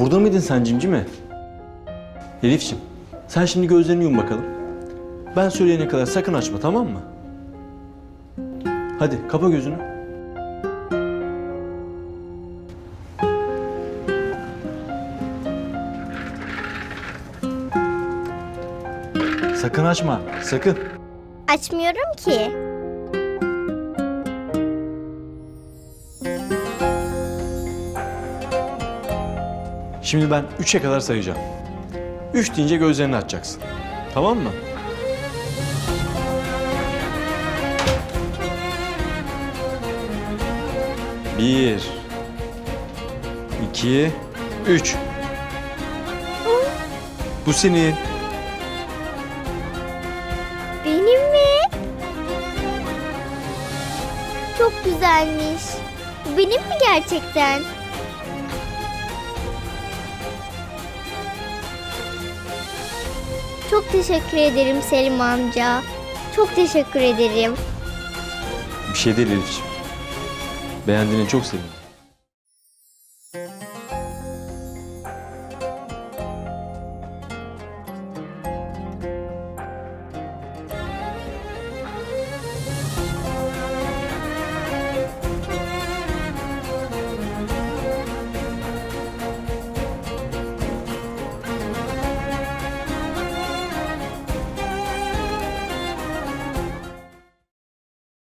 Burada mıydın sen cimcime? Elif'ciğim sen şimdi gözlerini yum bakalım. Ben söyleyene kadar sakın açma tamam mı? Hadi kapa gözünü. Sakın açma, sakın. Açmıyorum ki. Şimdi ben üçe kadar sayacağım. Üç deyince gözlerini açacaksın. Tamam mı? Bir, iki, üç. Bu senin. Benim mi? Çok güzelmiş. Benim mi gerçekten? Çok teşekkür ederim Selim amca. Çok teşekkür ederim. Bir şey değil Elif'ciğim. Beğendiğine çok sevindim.